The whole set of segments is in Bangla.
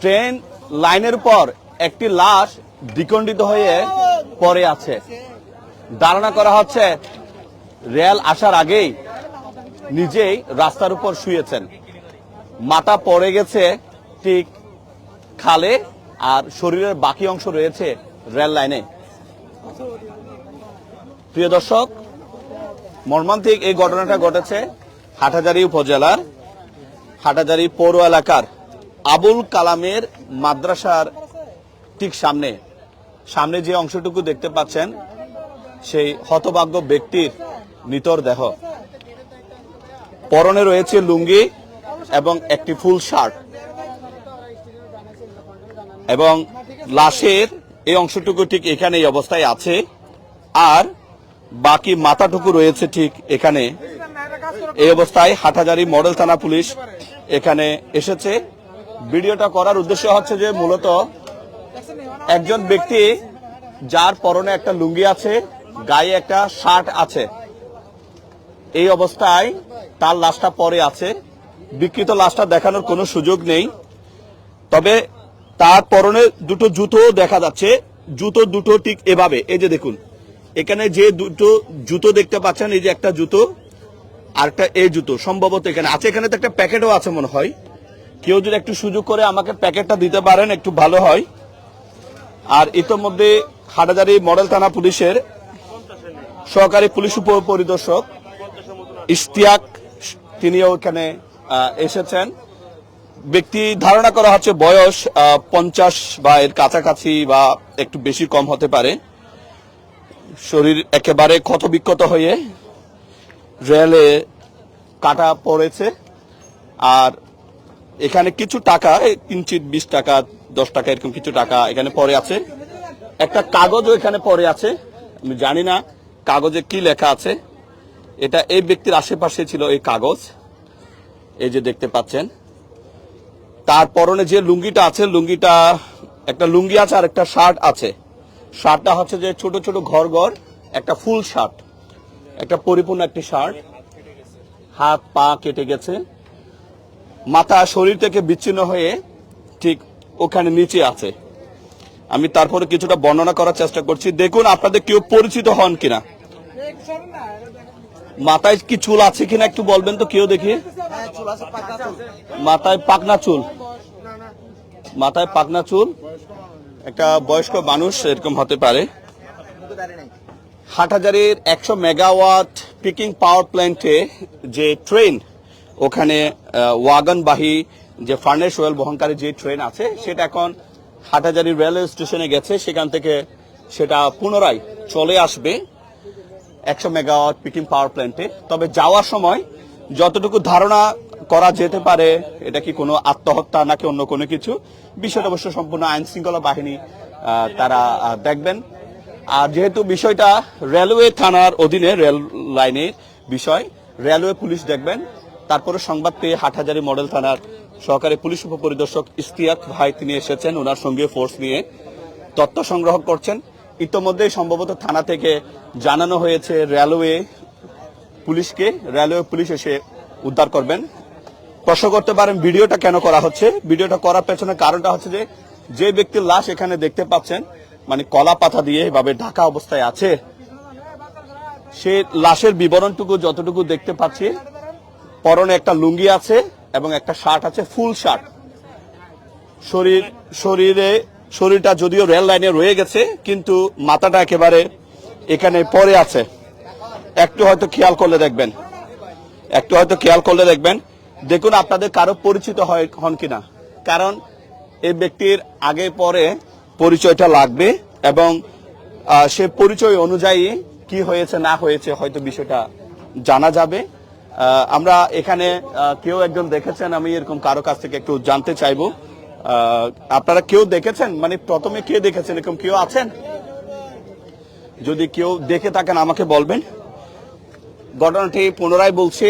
ট্রেন লাইনের পর একটি লাশ দ্বিখণ্ডিত হয়ে পড়ে আছে। ধারণা করা হচ্ছে, রেল আসার আগেই নিজেই রাস্তার উপর শুয়েছেন। মাথা পড়ে গেছে ঠিক খালে, আর শরীরের বাকি অংশ রয়েছে রেল লাইনে। প্রিয় দর্শক, মর্মান্তিক এই ঘটনাটা ঘটেছে হাটাজারি উপজেলার হাটাজারি পৌর এলাকার আবুল কালামের মাদ্রাসার ঠিক সামনে সামনে যে অংশটুকু দেখতে পাচ্ছেন, সেই হতভাগ্য ব্যক্তির নিতর দেহ। পরনে রয়েছে লুঙ্গি এবং একটি ফুল শার্ট এবং লাশের এই অংশটুকু ঠিক এখানে এই অবস্থায় আছে। আর বাকি মাথাটুকু রয়েছে ঠিক এখানে। এই অবস্থায় হাটাজারি মডেল থানা পুলিশ এখানে এসেছে। ভিডিওটা করার উদ্দেশ্য হচ্ছে যে মূলত একজন ব্যক্তি যার পরনে একটা লুঙ্গি আছে, গায়ে একটা শার্ট আছে। এই অবস্থায় তার লাশটা পরে আছে। বিকৃত লাশটা দেখানোর কোনো সুযোগ নেই। তবে তার পরনে দুটো জুতো দেখা যাচ্ছে। জুতো দুটো ঠিক এভাবে। এই যে দেখুন, এখানে যে দুটো জুতো দেখতে পাচ্ছেন, এই যে একটা জুতো আর একটা এই জুতো, সম্ভবত এখানে আছে। এখানে তো একটা প্যাকেটও আছে মনে হয়। কেউ যদি একটু সুযোগ করে আমাকে প্যাকেটটা দিতে পারেন, একটু ভালো হয়। আর ইতোমধ্যে হাটাজারি মডেল থানা পুলিশের সহকারী পুলিশ উপ পরিদর্শক ইশতিয়াক, তিনিও এখানে এসেছেন। ব্যক্তি ধারণা করা হচ্ছে বয়স পঞ্চাশ বা এর কাছাকাছি বা একটু বেশি কম হতে পারে। শরীর একেবারে ক্ষত বিক্ষত হয়ে রেলে কাটা পড়েছে। আর এখানে কিছু টাকা কিঞ্চিত বিশ টাকা, দশ টাকা, এরকম কিছু টাকা এখানে পরে আছে। একটা কাগজও এখানে পরে আছে। আমি জানি না কাগজে কি লেখা আছে। এটা এই ব্যক্তির আশেপাশে ছিল এই কাগজ। এই যে দেখতে পাচ্ছেন। তার পরনে যে লুঙ্গিটা আছে, লুঙ্গিটা, একটা লুঙ্গি আছে আর একটা শার্ট আছে। শার্টটা হচ্ছে যে ছোট ছোট ঘর ঘর, একটা ফুল শার্ট। একটা পরিপূর্ণ একটি শার্ট। হাত, পা কেটে গেছে। মাথা শরীর থেকে বিচ্ছিন্ন হয়ে ঠিক ওখানে নিচে আছে। আমি তারপরে কিছুটা বর্ণনা করার চেষ্টা করছি। দেখুন, আপনাদের কেউ পরিচিত হন কিনা? মাথায় কি চুল আছে কিনা একটু বলবেন তো, কেউ দেখি? মাথায় পাকনা চুল। মাথায় পাকনা চুল। একটা বয়স্ক মানুষ, এরকম হতে পারে। হাটহাজারির একশো মেগাওয়াট পিকিং পাওয়ার প্ল্যান্টে যে ট্রেন ওখানে ওয়াগনবাহী যে ফার্নেস ওয়েল বহনকারী যে ট্রেন আছে, সেটা এখন হাটাজারি রেলওয়ে স্টেশনে গেছে। সেখান থেকে সেটা পুনরায় চলে আসবে একশো মেগাওয়াট পিকিং পাওয়ার প্ল্যান্টে। তবে যাওয়ার সময় যতটুকু ধারণা করা যেতে পারে, এটা কি কোনো আত্মহত্যা নাকি অন্য কোনো কিছু, বিষয়টা অবশ্য সম্পূর্ণ আইন শৃঙ্খলা বাহিনী তারা দেখবেন। আর যেহেতু বিষয়টা রেলওয়ে থানার অধীনে রেল লাইনের বিষয়, রেলওয়ে পুলিশ দেখবেন তারপরে সংবাদ পেয়ে হাটহাজারি মডেল থানার সহকারী পুলিশ উপপরিদর্শক ইস্তিয়াক ভাই তিনি এসেছেন, ওনার সঙ্গে ফোর্স নিয়ে তথ্য সংগ্রহ করছেন। ইতোমধ্যে সম্ভবত থানা থেকে জানানো হয়েছে রেলওয়ে পুলিশকে রেলওয়ে পুলিশ এসে উদ্ধার করবেন। প্রশ্ন করতে পারেন, ভিডিওটা কেন করা হচ্ছে? ভিডিওটা করার পেছনে কারণটা হচ্ছে যে যে ব্যক্তির লাশ এখানে দেখতে পাচ্ছেন মানে কলা পাতা দিয়ে এভাবে ঢাকা অবস্থায় আছে, সে লাশের বিবরণটুকু যতটুকু দেখতে পাচ্ছি পরনে একটা লুঙ্গি আছে এবং একটা শার্ট আছে, ফুল শার্ট। শরীর, শরীরে, শরীরটা যদিও রেল লাইনে রয়ে গেছে, কিন্তু মাথাটা একেবারে এখানে পরে আছে। একটু হয়তো খেয়াল করলে দেখবেন। একটু হয়তো খেয়াল করলে দেখবেন। দেখুন, আপনাদের কারও পরিচিত হয়, হন কিনা। কারণ এই ব্যক্তির আগে পরে পরিচয়টা লাগবে এবং সে পরিচয় অনুযায়ী কি হয়েছে, না হয়েছে হয়তো বিষয়টা জানা যাবে। আমরা এখানে কেউ একজন দেখেছেন, আমি এরকম কারও কাছ থেকে একটু জানতে চাইব। আপনারা কেউ দেখেছেন? মানে প্রথমে কে দেখেছেন? এরকম কেউ আছেন? যদি কেউ দেখে থাকেন, আমাকে বলবেন। ঘটনাটি পুনরায় বলছি,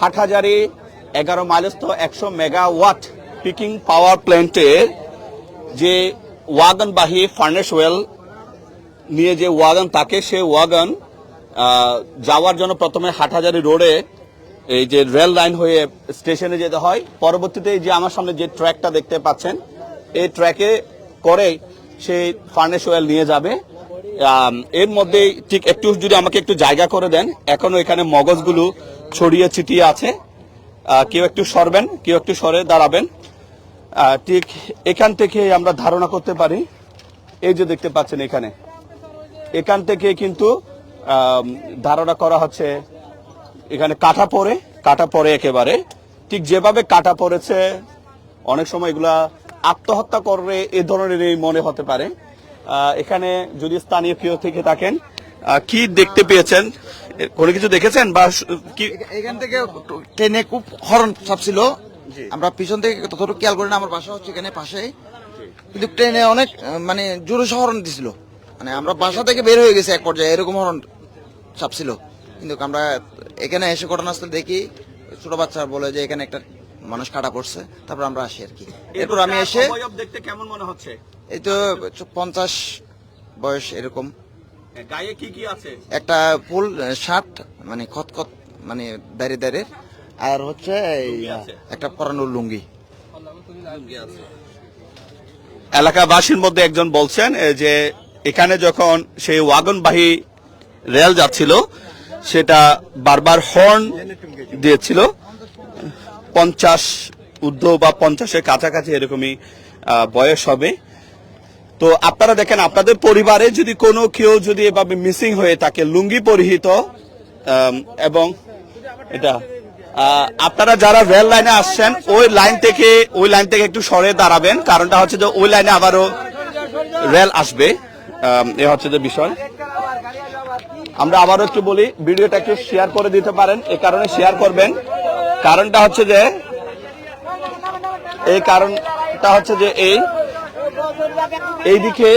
হাটহাজারি এগারো মাইলস্থ একশো মেগাওয়াট পিকিং পাওয়ার প্ল্যান্টের যে ওয়াগনবাহী ফার্নেস ওয়েল নিয়ে যে ওয়াগন থাকে, সে ওয়াগন যাওয়ার জন্য প্রথমে হাটহাজারি রোডে এই যে রেল লাইন হয়ে স্টেশনে যেতে হয়। পরবর্তীতে যে আমার সামনে যে ট্র্যাকটা দেখতে পাচ্ছেন, এই ট্র্যাকে করে সেই ফার্নেস ওয়েল নিয়ে যাবে। এর মধ্যে ঠিক একটু যদি আমাকে একটু জায়গা করে দেন, এখনও এখানে মগজগুলো ছড়িয়ে ছিটিয়ে আছে। কেউ একটু সরবেন, কেউ একটু সরে দাঁড়াবেন। ঠিক এখান থেকে আমরা ধারণা করতে পারি। এই যে দেখতে পাচ্ছেন এখানে। এখান থেকে কিন্তু ধারণা করা হচ্ছে এখানে কাটা পড়ে কাটা পড়ে একেবারে। ঠিক যেভাবে কাটা পড়েছে অনেক সময় এগুলা আত্মহত্যা করবে এ ধরনেরই মনে হতে পারে। এখানে যদি স্থানীয় কেউ থেকে থাকেন কি দেখতে পেয়েছেন? কোনো কিছু দেখেছেন বা কি? এখান থেকে ট্রেনে খুব হরন চাপছিল আমরা পিছন থেকে ততটুকু খেয়াল করি না আমার বাসা হচ্ছে এখানে পাশে কিন্তু ট্রেনে অনেক মানে জোরে হরন দিছিল। মানে আমরা বাসা থেকে বের হয়ে গেছে এক পর্যায়ে এরকম হরন চাপছিল কিন্তু আমরা এখানে এসে ঘটনাস্থল দেখি ছোট বাচ্চা বলে যে এখানে একটা মানুষ কাটা পড়ছে। তারপর আমরা আসি আর কি। এরপর আমি এসে দেখতে কেমন মনে হচ্ছে? এই তো পঞ্চাশ বয়স এরকম। গায়ে কি কি আছে? একটা ফুল শার্ট মানে খতখত মানে দাঁড়িয়ে দাঁড়িয়ে আর হচ্ছে। একটা পরানো লুঙ্গি। এলাকাবাসীর মধ্যে একজন বলছেন যে এখানে যখন সেই ওয়াগনবাহী রেল যাচ্ছিল, সেটা বারবার হর্ন দিয়েছিল। পঞ্চাশ ঊর্ধ্ব বা পঞ্চাশের কাছাকাছি এরকমই বয়স হবে। তো আপনারা দেখেন, আপনাদের পরিবারে যদি কোনো কেউ যদি এভাবে মিসিং হয়ে থাকে, লুঙ্গি পরিহিত এবং এটা আপনারা যারা রেল লাইনে আসছেন, ওই লাইন থেকে, ওই লাইন থেকে একটু সরে দাঁড়াবেন। কারণটা হচ্ছে যে ওই লাইনে আবারও রেল আসবে। এ হচ্ছে যে বিষয়। আমরা আবারও একটু বলি, ভিডিওটা একটু শেয়ার করে দিতে পারেন। এই কারণে শেয়ার করবেন। কারণটা হচ্ছে যে এই কারণটা হচ্ছে যে এই এইদিকে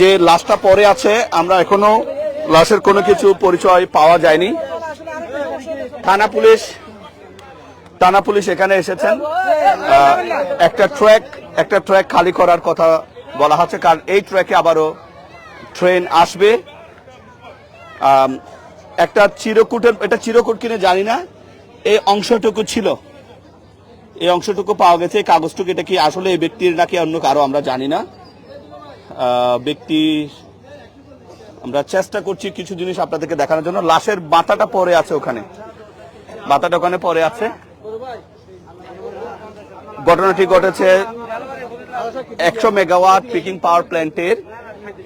যে লাশটা পরে আছে, আমরা এখনও লাশের কোনো কিছু পরিচয় পাওয়া যায়নি। থানা পুলিশ থানা পুলিশ এখানে এসেছেন। একটা ট্র্যাক একটা ট্র্যাক খালি করার কথা বলা হচ্ছে, কারণ এই ট্র্যাকে আবারও ট্রেন আসবে। একটা চিরকুটের, এটা চিরকুট কিনে জানি না, এই অংশটুকু ছিল। এই অংশটুকু পাওয়া গেছে, এই কাগজটুকু, এটা কি আসলে এই ব্যক্তির নাকি অন্য কারও, আমরা জানি না। ব্যক্তি, আমরা চেষ্টা করছি কিছু জিনিস আপনাদেরকে দেখানোর জন্য। লাশের মাথাটা পড়ে আছে ওখানে। মাথাটা ওখানে পড়ে আছে। ঘটনাটি ঘটেছে একশো মেগাওয়াট পিকিং পাওয়ার প্ল্যান্টের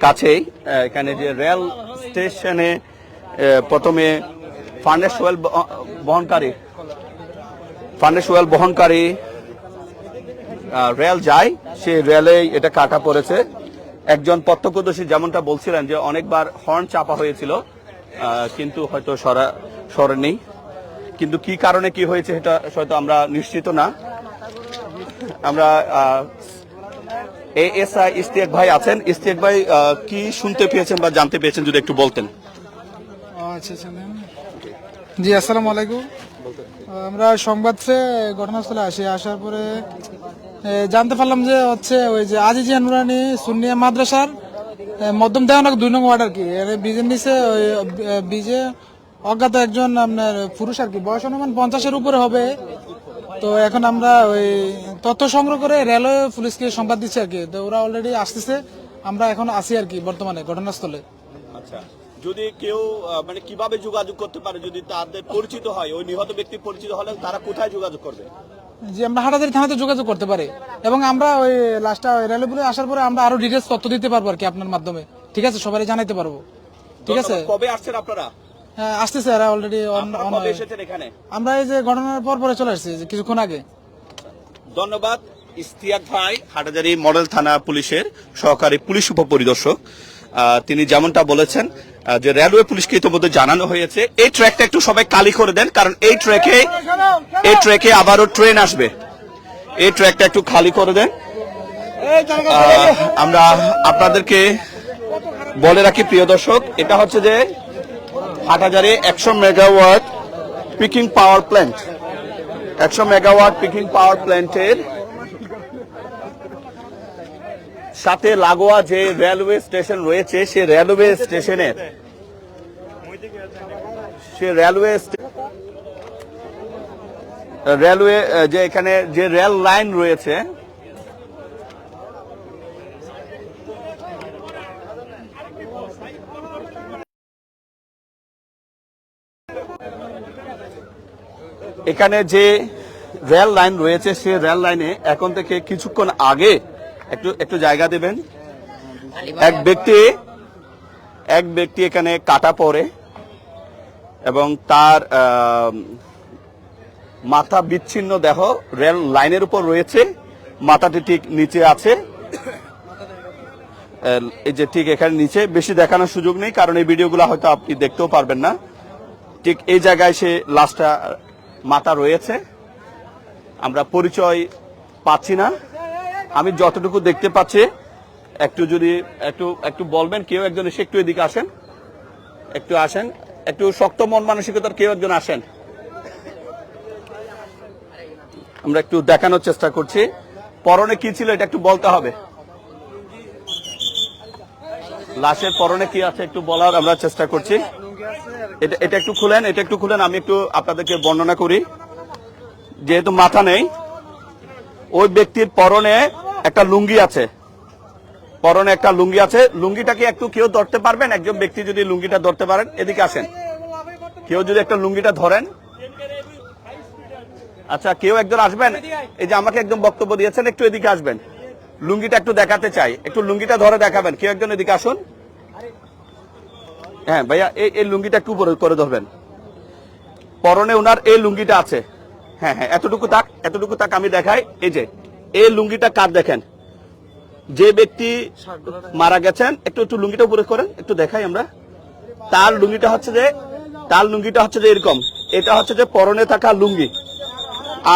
কাছেই। এখানে যে রেল স্টেশনে প্রথমে ফার্নেস ওয়েল বহনকারী, ফার্নেস ওয়েল বহনকারী রেল যায়। সেই রেলে এটা কাটা পড়েছে। একজন প্রত্যক্ষদর্শী যেমনটা বলছিলেন যে অনেকবার হর্ন চাপা হয়েছিল কিন্তু হয়তো সরা, সরেনি। কিন্তু কি কারণে কি হয়েছে এটা হয়তো আমরা নিশ্চিত না। আমরা এস আই ইস্তিয়াক ভাই আছেন। ইস্তিয়াক ভাই কি শুনতে পেয়েছেন বা জানতে পেয়েছেন যদি একটু বলতেন? আচ্ছা আচ্ছা জি আসসালামু আলাইকুম। আমরা সংবাদ ঘটনাস্থলে আসি। আসার পরে জানতে পারলাম যে হচ্ছে ওই যে আজিজিয়া নুরানি সুন্নিয়া মাদ্রাসার এ, মধ্যম দেওয়ানক দুই নং ওয়ার্ড আর কি বীজের নিচে ওই এ, বীজে অজ্ঞাত একজন আপনার পুরুষ আর কি। বয়স অনুমান পঞ্চাশের উপরে হবে। তো এখন আমরা ওই তথ্য সংগ্রহ করে রেলওয়ে পুলিশকে সংবাদ দিচ্ছি আর কি। তো ওরা অলরেডি আসতেছে। আমরা এখন আছি আর কি বর্তমানে ঘটনাস্থলে। আচ্ছা। যদি কেউ মানে কীভাবে যোগাযোগ করতে পারে যদি তাদের পরিচিত হয় ওই নিহত ব্যক্তি পরিচিত হলে তারা কোথায় যোগাযোগ করবে? যে আমরা হাটাজারি থানাতে যোগাযোগ করতে পারি। এবং আমরা ওই লাস্টটা রেলওয়ে পুলিশ আসার পরে আমরা আরও ডিটেলস তথ্য দিতে পারব আর কি আপনার মাধ্যমে। ঠিক আছে? সবাই জানাইতে পারব। ঠিক আছে? কবে আসছেন আপনারা? হ্যাঁ, আসতেছে এরা অলরেডি এখানে? আমরা এই যে ঘটনার পর পরে চলে আসছি কিছুক্ষণ আগে। ধন্যবাদ ইস্তিয়াক ভাই হাটাজারি মডেল থানা পুলিশের সহকারী পুলিশ উপপরিদর্শক। তিনি যেমনটা বলেছেন যে রেলওয়ে পুলিশকে ইতিমধ্যে জানানো হয়েছে। এই ট্র্যাকটা একটু সবাই কালি করে দেন কারণ এই ট্র্যাকে এই ট্র্যাকে আবারও ট্রেন আসবে। এই ট্র্যাকটা একটু খালি করে দেন। আমরা আপনাদেরকে বলে রাখি প্রিয় দর্শক এটা হচ্ছে যে হাটাজারি একশো মেগাওয়াট পিকিং পাওয়ার প্ল্যান্ট একশো মেগাওয়াট পিকিং পাওয়ার প্ল্যান্টের সাথে লাগোয়া যে রেলওয়ে স্টেশন রয়েছে, সে রেলওয়ে স্টেশনের সে রেলওয়ে রেলওয়ে যে এখানে যে রেল লাইন রয়েছে এখানে যে রেল লাইন রয়েছে, সে রেল লাইনে এখন থেকে কিছুক্ষণ আগে একটু একটু জায়গা দেবেন। এক ব্যক্তি এক ব্যক্তি এখানে কাটা পড়ে এবং তার মাথা বিচ্ছিন্ন দেহ রেল লাইনের উপর রয়েছে। মাথাটি ঠিক নিচে আছে। এই যে ঠিক এখানে নিচে, বেশি দেখানোর সুযোগ নেই, কারণ এই ভিডিওগুলো হয়তো আপনি দেখতেও পারবেন না। ঠিক এই জায়গায় সে লাশটা মাথা রয়েছে। আমরা পরিচয় পাচ্ছি না। আমি যতটুকু দেখতে পাচ্ছি, একটু যদি, একটু একটু বলবেন, কেউ একজন এসে একটু এদিকে আসেন। একটু আসেন। একটু শক্ত মন মানসিকতার কেউ একজন আসেন। আমরা একটু দেখানোর চেষ্টা করছি। পরনে কি ছিল এটা একটু বলতে হবে। লাশের পরনে কি আছে একটু বলার আমরা চেষ্টা করছি। এটা এটা একটু খুলেন, এটা একটু খুলেন, আমি একটু আপনাদেরকে বর্ণনা করি। যেহেতু মাথা নেই, ওই ব্যক্তির পরনে একটা লুঙ্গি আছে। পরনে একটা লুঙ্গি আছে। লুঙ্গিটাকে একটু কেউ ধরতে পারবেন? একজন ব্যক্তি যদি লুঙ্গিটা ধরতে পারেন, এদিকে আসেন। কেউ যদি একটা লুঙ্গিটা ধরেন। আচ্ছা কেউ একজন আসবেন? এই যে আমাকে একদম বক্তব্য দিয়েছেন, একটু এদিকে আসবেন। লুঙ্গিটা একটু দেখাতে চাই। একটু লুঙ্গিটা ধরে দেখাবেন। কেউ একজন এদিকে আসুন। হ্যাঁ ভাইয়া, এই এই লুঙ্গিটা একটু উপরে করে ধরবেন। পরনে ওনার এই লুঙ্গিটা আছে। হ্যাঁ হ্যাঁ এতটুকু তাক এতটুকু তাক আমি দেখাই। এই যে, এই লুঙ্গিটা কার দেখেন? যে ব্যক্তি মারা গেছেন, একটু একটু লুঙ্গিটা উপরে করেন, একটু দেখাই আমরা। তার লুঙ্গিটা হচ্ছে যে, তার লুঙ্গিটা হচ্ছে যে এরকম। এটা হচ্ছে যে পরনে থাকা লুঙ্গি।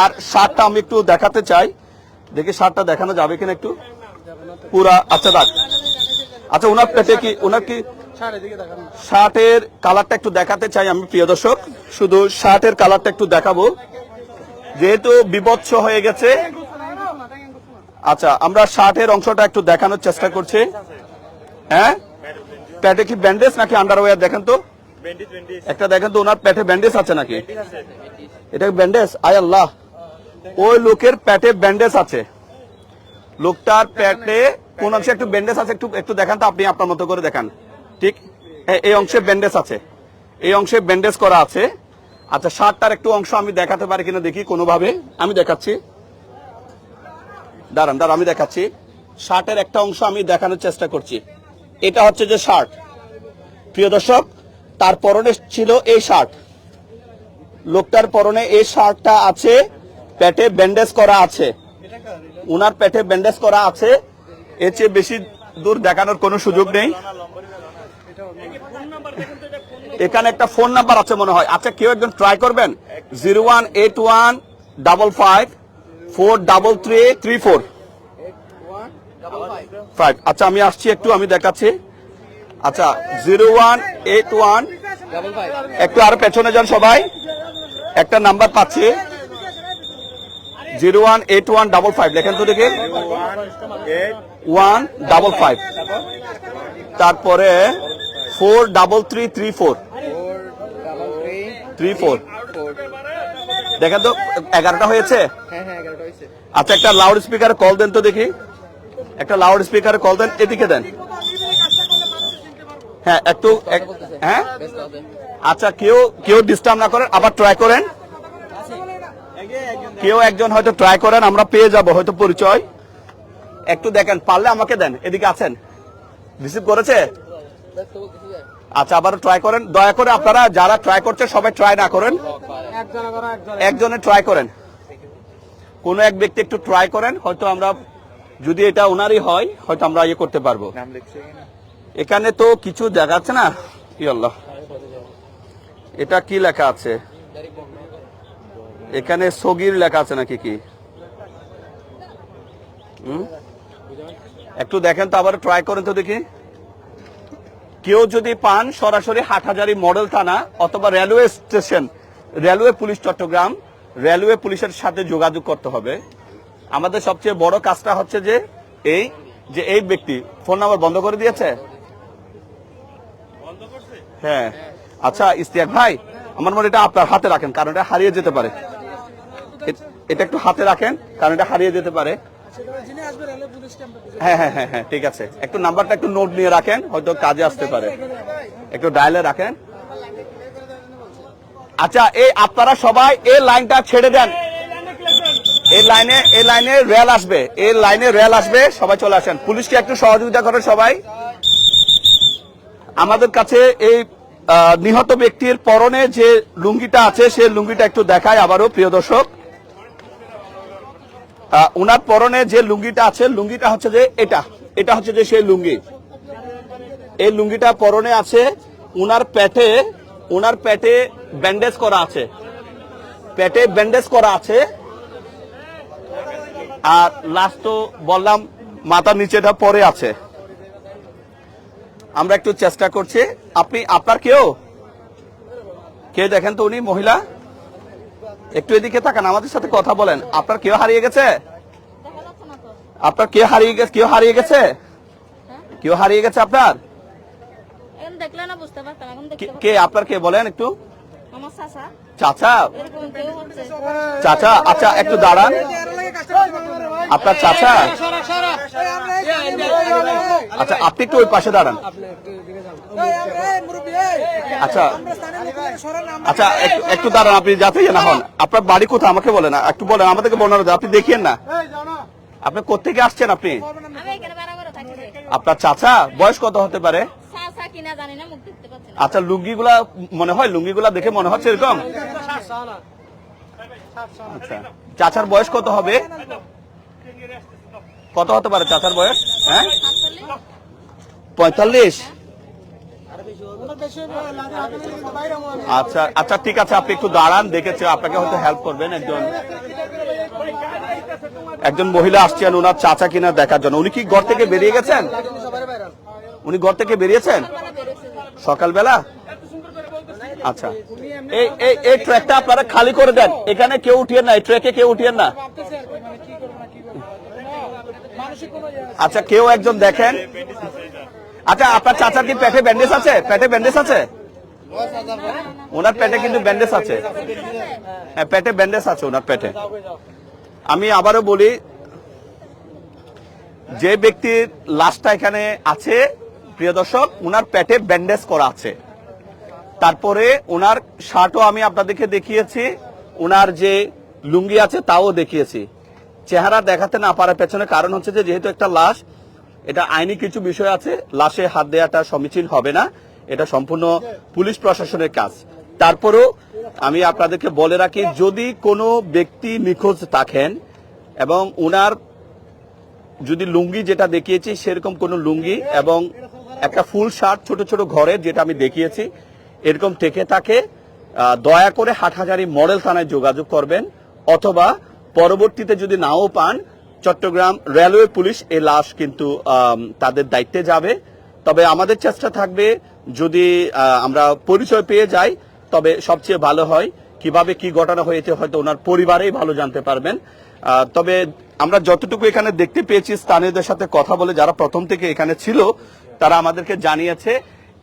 আর শার্টটা আমি একটু দেখাতে চাই। দেখি শার্টটা দেখানো যাবে কিনা একটু? পুরা আচ্ছা দেখ আচ্ছা ওনার পেটে কি ওনার কি শার্টের কালারটা একটু দেখাতে চাই আমি, প্রিয় দর্শক। শুধু শার্টের কালারটা একটু দেখাবো। যেহেতু বিবৎস হয়ে গেছে। আচ্ছা আমরা শার্টের অংশটা একটু দেখানোর চেষ্টা করছি। হ্যাঁ? প্যাটে কি ব্যান্ডেজ নাকি আন্ডারওয়্যার? দেখেন তো। একটা দেখেন তো, ওনার প্যাটে ব্যান্ডেজ আছে নাকি? এটা ব্যান্ডেজ? আয় আল্লাহ। ওই লোকের প্যাটে ব্যান্ডেজ আছে। লোকটার প্যাটে কোন অংশে একটু ব্যান্ডেজ আছে একটু একটু দেখান তো, আপনি আপনার মতো করে দেখান। ঠিক? এই অংশে ব্যান্ডেজ আছে। এই অংশে ব্যান্ডেজ করা আছে। আচ্ছা শার্টটার একটু অংশ আমি দেখাতে পারি কিনা দেখি কোনোভাবে। আমি দেখাচ্ছি। দাঁড়ান দাঁড়ান, আমি দেখাচ্ছি। শার্টের একটা অংশ আমি দেখানোর চেষ্টা করছি। এটা হচ্ছে যে শার্ট। প্রিয় দর্শক, তার পরনে ছিল এই শার্ট। লোকটার পরনে এই শার্টটা আছে। পেটে ব্যান্ডেজ করা আছে। উনার পেটে ব্যান্ডেজ করা আছে। এর চেয়ে বেশি দূর দেখানোর কোনো সুযোগ নেই। এখানে একটা ফোন নাম্বার আছে মনে হয়। আচ্ছা কেউ একজন ট্রাই করবেন? Zero one eight one double five four double three three four. Five আচ্ছা আমি আসছি একটু আমি দেখাচ্ছি। আচ্ছা জিরো ওয়ান এইট ওয়ান একটু আরও পেছনে যান সবাই। একটা নাম্বার পাচ্ছি। Zero one eight one double five লেখেন তো দেখে। One double five. তারপরে four double three three four three four দেখেন তো, এগারোটা হয়েছে? আচ্ছা একটা লাউড স্পিকার কল দেন তো দেখি। একটা লাউড স্পিকার কল দেন, এদিকে দেন। হ্যাঁ একটু হ্যাঁ? আচ্ছা কেউ কেউ ডিস্টার্ব না করেন, আবার ট্রাই করেন। কেউ একজন হয়তো ট্রাই করেন, আমরা পেয়ে যাব, হয়তো পরিচয়। একটু দেখেন, পারলে আমাকে দেন, এদিকে আছেন। রিসিভ করেছে? আচ্ছা আবার ট্রাই করেন। দয়া করে আপনারা যারা ট্রাই করছে সবাই ট্রাই না করেন। একজনে ট্রাই করেন। কোন এক ব্যক্তি একটু ট্রাই করেন হয়তো আমরা যদি এটা ওনারই হয় হয়তো আমরা ইয়ে করতে পারব। এখানে তো কিছু দেখাচ্ছে না। কি এটা কি লেখা আছে? এখানে সগির লেখা আছে নাকি কি? একটু দেখেন তো আবার ট্রাই করেন তো দেখি। কেউ যদি পান সরাসরি হাটহাজারি মডেল থানা অথবা railway station railway police Chattogram railway পুলিশের সাথে যোগাযোগ করতে হবে। আমাদের সবচেয়ে বড় কাজটা হচ্ছে যে এই যে এই ব্যক্তি ফোন নাম্বার বন্ধ করে দিয়েছে? হ্যাঁ। আচ্ছা ইস্তিয়াক ভাই আমার মনে এটা আপনার হাতে রাখেন কারণ এটা হারিয়ে যেতে পারে। এটা একটু হাতে রাখেন কারণ এটা হারিয়ে যেতে পারে। হ্যাঁ হ্যাঁ হ্যাঁ ঠিক আছে। একটু নাম্বারটা একটু নোট নিয়ে রাখেন, হয়তো কাজে আসতে পারে। একটু ডায়ালে রাখেন। আচ্ছা এই আপনারা সবাই এই লাইনটা ছেড়ে দেন। এই লাইনে এই লাইনে রেল আসবে। এই লাইনে রেল আসবে, সবাই চলে আসেন। পুলিশকে একটু সহযোগিতা করেন সবাই। আমাদের কাছে এই নিহত ব্যক্তির পরনে যে লুঙ্গিটা আছে, সেই লুঙ্গিটা একটু দেখায় আবারও, প্রিয় দর্শক। উনার পরনে যে লুঙ্গিটা আছে, লুঙ্গিটা হচ্ছে যে এটা। এটা হচ্ছে যে সেই লুঙ্গি। এই লুঙ্গিটা পরনে আছে, উনার পেটে উনার পেটে ব্যান্ডেজ করা আছে। পেটে ব্যান্ডেজ করা আছে। আর লাস্ট তো বললাম মাথার নিচেটা পরে আছে। আমরা একটু চেষ্টা করছি। আপনি, আপনার কেউ? কে দেখেন তো উনি, মহিলা? একটু এদিকে তাকান আমাদের সাথে কথা বলেন। আপনার কেউ হারিয়ে গেছে? দেখা যাচ্ছে না তো। আপনার কে হারিয়ে গেছে? কেউ হারিয়ে গেছে? কেউ হারিয়ে গেছে আপনার? এখন দেখলে না বুঝতে পারতাম এখন দেখতে কে- কে? আপনার কে? বলেন একটু। চাচা। চাচা? এরকম কেউ হচ্ছে। চাচা আচ্ছা একটু দাঁড়ান। আপনার চাচা? আচ্ছা আপনি একটু ওই পাশে দাঁড়ান। আচ্ছা। আচ্ছা একটু একটু দাঁড়ান আপনি যাতে না হন। আপনার বাড়ি কোথায়? আমাকে বলেন একটু বলেন আমাদেরকে দেন। আপনি দেখিয়েন না। আপনি কোথেকে আসছেন আপনি? আমি এখানে বারাবার থাকি রে। আপনার চাচা বয়স কত হতে পারে? চাচা কিনা জানি না মুখ দেখতে পাচ্ছি না। আচ্ছা লুঙ্গিগুলা মনে হয় লুঙ্গিগুলা দেখে মনে হচ্ছে এরকম? আচ্ছা। চাচার বয়স কত হবে? কত হতে পারে চাচার বয়স? হ্যাঁ? পঁয়তাল্লিশ? আচ্ছা আচ্ছা ঠিক আছে, আপনি একটু দাঁড়ান, দেখেছে, আপনাকে হয়তো হেল্প করবেন একজন। একজন মহিলা আসছেন ওনার চাচা কিনা দেখার জন্য। উনি কি ঘর থেকে বেরিয়ে গেছেন? উনি ঘর থেকে বেরিয়েছেন? সকালবেলা? আচ্ছা। এই এই এই ট্র্যাকটা আপনারা খালি করে দেন। এখানে কেউ উঠিয়েন না, এই ট্র্যাকে কেউ উঠিয়েন না। আচ্ছা কেউ একজন দেখেন। আচ্ছা আপনার চাচার কি পেটে ব্যান্ডেজ আছে? পেটে ব্যান্ডেজ আছে? ওনার পেটে কিন্তু ব্যান্ডেজ আছে। হ্যাঁ পেটে ব্যান্ডেজ আছে ওনার পেটে। আমি আবারও বলি, যে ব্যক্তির লাশটা এখানে আছে, প্রিয় দর্শক, ওনার পেটে ব্যান্ডেজ করা আছে। তারপরে ওনার শার্টও আমি আপনাদেরকে দেখিয়েছি, ওনার যে লুঙ্গি আছে তাও দেখিয়েছি। চেহারা দেখাতে না পারার পেছনে কারণ হচ্ছে যে, যেহেতু একটা লাশ এটা আইনি কিছু বিষয় আছে, লাশে হাত দেওয়াটা সমীচীন হবে না, এটা সম্পূর্ণ পুলিশ প্রশাসনের কাজ। তারপরেও আমি আপনাদেরকে বলে রাখি, যদি কোনো ব্যক্তি নিখোঁজ থাকেন এবং ওনার যদি লুঙ্গি যেটা দেখিয়েছি, সেরকম কোন লুঙ্গি এবং একটা ফুল শার্ট ছোট ছোট ঘরে যেটা আমি দেখিয়েছি, এরকম থেকে থাকে দয়া করে হাটহাজারি মডেল থানায় যোগাযোগ করবেন, অথবা পরবর্তীতে যদি নাও পান চট্টগ্রাম রেলওয়ে পুলিশ এই লাশ কিন্তু তাদের দায়িত্বে যাবে। তবে আমাদের চেষ্টা থাকবে যদি আমরা পরিচয় পেয়ে যাই, তবে সবচেয়ে ভালো হয় কীভাবে কি ঘটনা হয়েছে, হয়তো ওনার পরিবারেই ভালো জানতে পারবেন। তবে আমরা যতটুকু এখানে দেখতে পেয়েছি, স্থানীয়দের সাথে কথা বলে যারা প্রথম থেকে এখানে ছিল, তারা আমাদেরকে জানিয়েছে।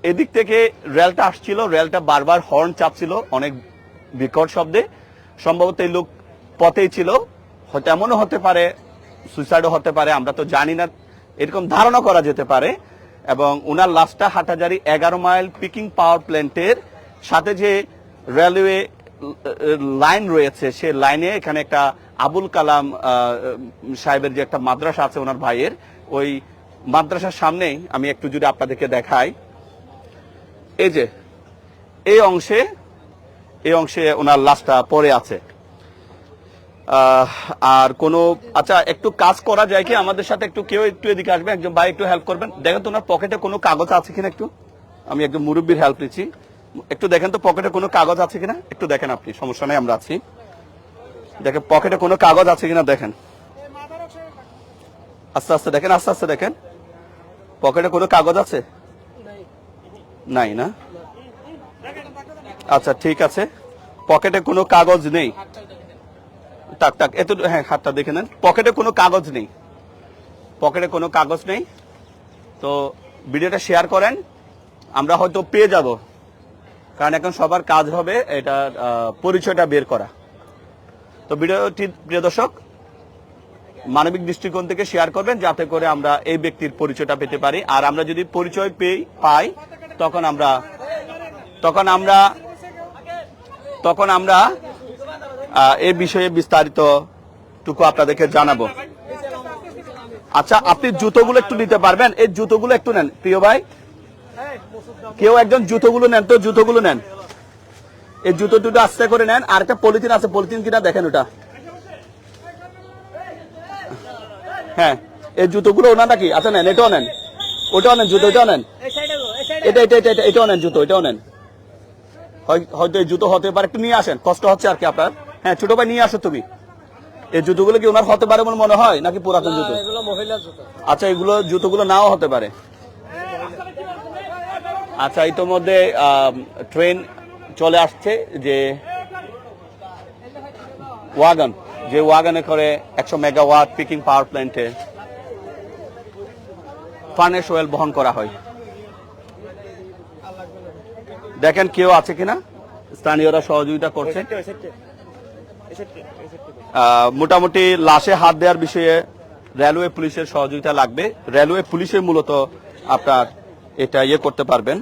এদিক থেকে রেলটা আসছিল, রেলটা বারবার হর্ন চাপছিল, অনেক বিকট শব্দে। সম্ভবত এই লোক পথেই ছিল। হয়তো এমনও হতে পারে সুইসাইডও হতে পারে, আমরা তো জানি না, এরকম ধারণা করা যেতে পারে। এবং উনার লাশটা হাটাজারি এগারো মাইল পিকিং পাওয়ার প্ল্যান্টের সাথে যে রেলওয়ে লাইন রয়েছে, সে লাইনে এখানে একটা আবুল কালাম সাহেবের যে একটা মাদ্রাসা আছে ওনার ভাইয়ের, ওই মাদ্রাসার সামনেই, আমি একটু যদি আপনাদেরকে দেখাই। এই যে, এই অংশে এই অংশে ওনার লাশটা পড়ে আছে। আর কোনো আচ্ছা একটু কাজ করা যায় কি? আমাদের সাথে একটু কেউ একটু এদিকে আসবে, একজন ভাই একটু হেল্প করবেন। দেখেন তো ওনার পকেটে কোনো কাগজ আছে কিনা একটু? আমি একজন মুরব্বীর হেল্প নিচ্ছি। একটু দেখেন তো পকেটে কোনো কাগজ আছে কিনা? একটু দেখেন আপনি, সমস্যা নেই, আমরা আছি। দেখেন পকেটে কোনো কাগজ আছে কিনা দেখেন। আস্তে আস্তে দেখেন, আস্তে আস্তে দেখেন। পকেটে কোনো কাগজ আছে? নাই না? আচ্ছা ঠিক আছে। পকেটে কোনো কাগজ নেই। টাক টাক এত হ্যাঁ হাতটা দেখে নেন। পকেটে কোনো কাগজ নেই। পকেটে কোনো কাগজ নেই। তো ভিডিওটা শেয়ার করেন। আমরা হয়তো পেয়ে যাব। কারণ এখন সবার কাজ হবে এটা পরিচয়টা বের করা। তো ভিডিওটি, প্রিয় দর্শক, মানবিক দৃষ্টিকোণ থেকে শেয়ার করবেন যাতে করে আমরা এই ব্যক্তির পরিচয়টা পেতে পারি। আর আমরা যদি পরিচয় পেয়ে, পাই, তখন আমরা তখন আমরা তখন আমরা এই বিষয়ে বিস্তারিত টুকু আপনাদেরকে জানাব। আচ্ছা আপনি জুতোগুলো একটু নিতে পারবেন? এই জুতোগুলো একটু নেন, প্রিয় ভাই। কেউ একজন জুতোগুলো নেন তো, জুতোগুলো নেন। এই জুতো দুটো আস্তে করে নেন, আর একটা পলিথিন আছে, পলিথিন কিনা দেখেন ওটা। হ্যাঁ এই জুতোগুলো ওনা নাকি? আচ্ছা নেন, এটাও নেন। ওটাও নেন, জুতো, এটাও নেন। এটা এটা এটা, এটা- এটাও নেন, জুতো, এটাও নেন। হয়- হয়তো এই জুতো হতে পারে, একটু নিয়ে আসেন, কষ্ট হচ্ছে আর কি আপনার। হ্যাঁ ছোট ভাই নিয়ে আসো তুমি। এই জুতোগুলো কি ওনার হতে পারে বলে মনে হয় নাকি পুরাতন জুতো? আচ্ছা এগুলো জুতোগুলো নাও হতে পারে। আচ্ছা ইতোমধ্যে ট্রেন চলে আসছে যে ওয়াগন যে ওয়াগনে করে একশো মেগাওয়াট পিকিং পাওয়ার প্ল্যান্টে ফার্নেস ওয়েল বহন করা হয়। দেখেন কেউ আছে কিনা? স্থানীয়রা সহযোগিতা করছে। মোটামুটি লাশে হাত দেওয়ার বিষয়ে রেলওয়ে পুলিশের সহযোগিতা লাগবে। রেলওয়ে পুলিশের মূলত আপনার এটা ইয়ে করতে পারবেন।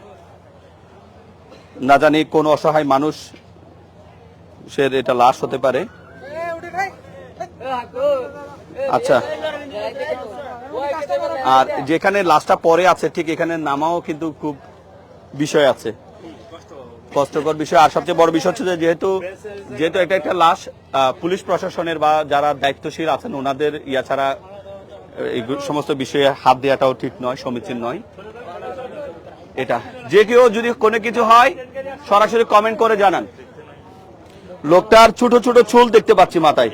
না জানি কোন অসহায় মানুষ সে এটা লাশ হতে পারে। আচ্ছা। আর যেখানে লাশটা পরে আছে, ঠিক এখানে নামাও কিন্তু খুব বিষয় আছে। কষ্টকর বিষয়। আর সবচেয়ে বড় বিষয় হচ্ছে যেহেতু যেহেতু এটা একটা লাশ পুলিশ প্রশাসনের বা যারা দায়িত্বশীল আছেন, ওনাদের ইয়া ছাড়া এই সমস্ত বিষয়ে হাত দেওয়াটাও ঠিক নয়, সমীচীন নয়। এটা। যে কেউ যদি কোনো কিছু হয়, সরাসরি কমেন্ট করে জানান। লোকটার ছোট ছোট চুল দেখতে পাচ্ছি মাথায়।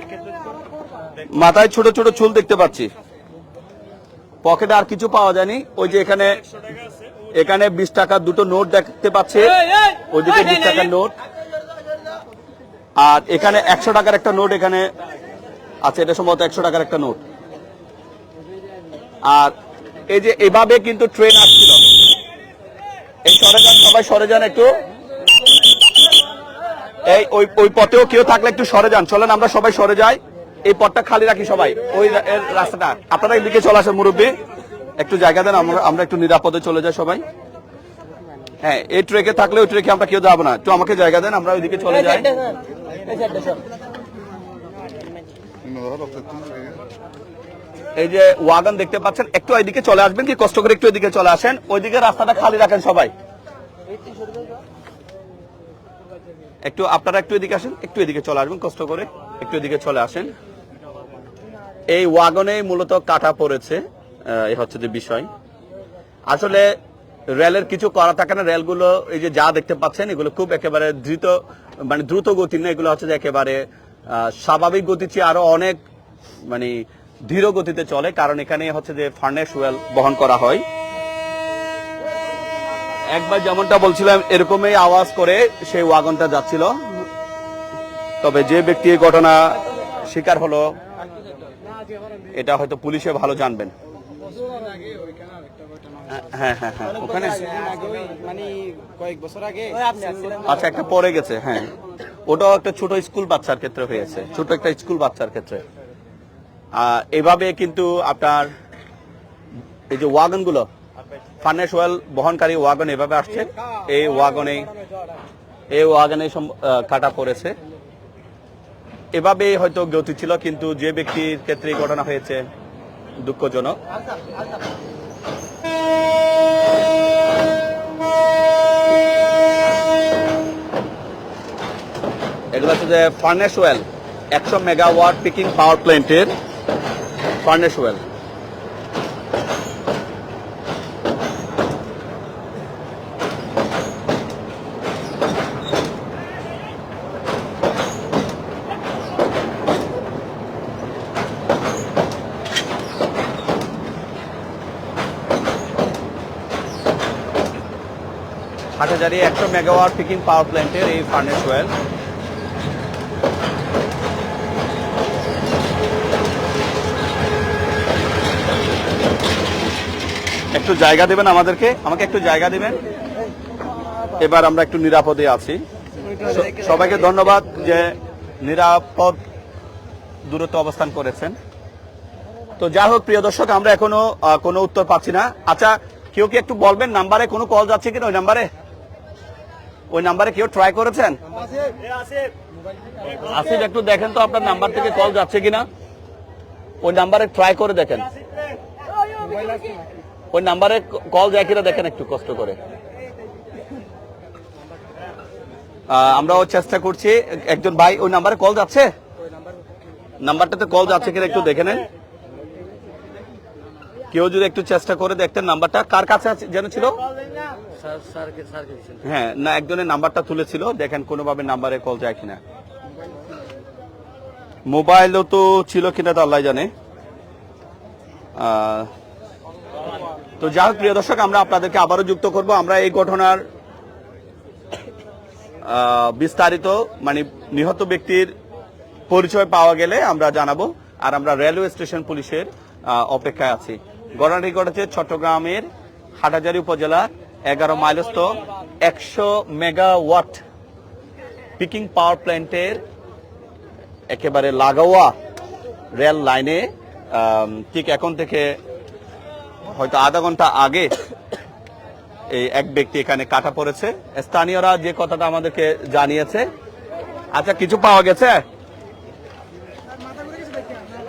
মাথায় ছোট ছোট চুল দেখতে পাচ্ছি। পকেটে আর কিছু পাওয়া যায়নি। ওই যে এখানে এখানে বিশ টাকার দুটো নোট দেখতে পাচ্ছে। ওইদিকে বিশ টাকার নোট। আর এখানে একশো টাকার একটা নোট এখানে আছে এটা সম্ভবত একশো টাকার একটা নোট। আর এই যে এভাবে কিন্তু ট্রেন আসছিল। এই সরে যান সবাই সরে যান একটু। এই ওই ওই পথেও কেউ থাকলে একটু সরে যান। চলেন আমরা সবাই সরে যাই। এই পথটা খালি রাখি সবাই। ওই রাস্তাটা। আপনারা এদিকে চলে আসেন মুরব্বী। একটু জায়গা দেন, আমরা একটু নিরাপদে চলে যাই সবাই। হ্যাঁ এই ট্রেকে থাকলে ওই ট্রেকে আমরা কেউ যাব না। একটু আমাকে জায়গা দেন, আমরা ওইদিকে চলে যাই। এই যে ওয়াগন দেখতে পাচ্ছেন, একটু ওইদিকে চলে আসবেন কি? কষ্ট করে একটু ওইদিকে চলে আসেন। ওইদিকে রাস্তাটা খালি রাখেন সবাই। একটু আপনারা একটু এদিকে আসেন, একটু এদিকে চলে আসবেন, কষ্ট করে। একটু এদিকে চলে আসেন। এই ওয়াগনে মূলত কাটা পড়েছে। এই হচ্ছে যে বিষয়। আসলে রেলের কিছু করা থাকে না, রেলগুলো এই যে যা দেখতে পাচ্ছেন, এগুলো খুব একেবারে দ্রুত মানে দ্রুত গতি না, এগুলো হচ্ছে যে একেবারে স্বাভাবিক গতির চেয়ে আরও অনেক মানে ধীর গতিতে চলে, কারণ এখানে হচ্ছে যে ফার্নেস ওয়েল বহন করা হয়। একবার যেমনটা বলছিলাম, এরকমই আওয়াজ করে সেই ওয়াগনটা যাচ্ছিল। তবে যে ব্যক্তি ঘটনা শিকার হলো, এটা হয়তো পুলিশে ভালো জানবেন। হ্যাঁ হ্যাঁ হ্যাঁ ওখানে মানে কয়েক বছর আগে আচ্ছা একটা পরে গেছে হ্যাঁ। ওটাও একটা ছোট স্কুল বাচ্চার ক্ষেত্রে হয়েছে ছোট একটা স্কুল বাচ্চার ক্ষেত্রে। এভাবে কিন্তু আপনার এই যে ওয়াগনগুলো ফার্নেস ওয়েল বহনকারী ওয়াগন এভাবে আসছে এই ওয়াগনে এই ওয়াগনে কাটা পড়েছে। এভাবে হয়তো গতি ছিল কিন্তু যে ব্যক্তির ক্ষেত্রে ঘটনা হয়েছে দুঃখজনক। এগুলো হচ্ছে যে ফার্নেস ওয়েল একশো মেগাওয়াট পিকিং পাওয়ার প্ল্যান্টের ফার্নেস ওয়েল হাটহাজারি একশো মেগাওয়াট পিকিং পাওয়ার প্ল্যান্টের এই ফার্নেস ওয়েল একটু জায়গা দেবেন আমাদেরকে? আমাকে একটু জায়গা দেবেন? এবার আমরা একটু নিরাপদে আছি। সবাইকে ধন্যবাদ যে নিরাপদ দূরত্ব অবস্থান করেছেন। তো যাই হোক, প্রিয় দর্শক, আমরা এখনও কোনো উত্তর পাচ্ছি না। আচ্ছা কেউ কি একটু বলবেন? নাম্বারে কোনো কল যাচ্ছে কিনা ওই নাম্বারে? ওই নাম্বারে কেউ ট্রাই করেছেন? আসিফ একটু দেখেন তো আপনার নাম্বার থেকে কল যাচ্ছে কিনা। ওই নাম্বারে ট্রাই করে দেখেন। ওই নাম্বারে কল যায় কিনা দেখেন একটু কষ্ট করে। আমরাও চেষ্টা করছি। একজন ভাই ওই নাম্বারে কল যাচ্ছে? নাম্বারটাতে কল যাচ্ছে কিনা একটু দেখে নেন। কেউ যদি একটু চেষ্টা করে দেখতেন নাম্বারটা কার কাছে যেন ছিল? হ্যাঁ না, একজনের নাম্বারটা তুলেছিল, দেখেন কোনোভাবে নাম্বারে কল যায় কিনা। মোবাইলও তো ছিল কিনা তো আল্লাহ জানে। তো যাই প্রিয় দর্শক, আমরা আপনাদেরকে আবারও যুক্ত করব। আমরা এই ঘটনার বিস্তারিত মানে নিহত ব্যক্তির পরিচয় পাওয়া গেলে আমরা জানাব। আর আমরা রেলওয়ে স্টেশন পুলিশের অপেক্ষায় আছি। ঘটনাটি ঘটেছে চট্টগ্রামের হাটাজারি উপজেলার এগারো মাইলস্থ একশো মেগাওয়াট পিকিং পাওয়ার প্ল্যান্টের একেবারে লাগাওয়া রেল লাইনে ঠিক এখন থেকে হয়তো আধা ঘণ্টা আগে এই এক ব্যক্তি এখানে কাটা পড়েছে। স্থানীয়রা যে কথাটা আমাদেরকে জানিয়েছে। আচ্ছা কিছু পাওয়া গেছে?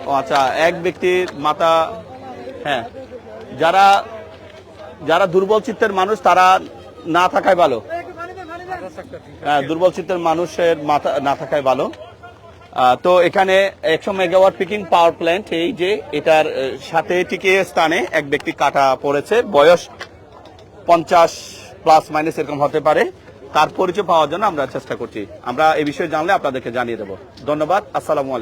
ও আচ্ছা এক ব্যক্তির মাথা হ্যাঁ যারা যারা দুর্বল চিত্তের মানুষ তারা না থাকায় ভালো। হ্যাঁ, দুর্বল চিত্তের মানুষের মাথা না থাকায় ভালো। তো এখানে একশো মেগাওয়াট পিকিং পাওয়ার প্ল্যান্ট এই যে এটার সাথে টিকে স্থানে এক ব্যক্তি কাটা পড়েছে। বয়স পঞ্চাশ প্লাস মাইনাস এরকম হতে পারে। তার পরিচয় পাওয়ার জন্য আমরা চেষ্টা করছি। আমরা এই বিষয়ে জানলে আপনাদেরকে জানিয়ে দেবো। ধন্যবাদ। আসসালামু আলাইকুম।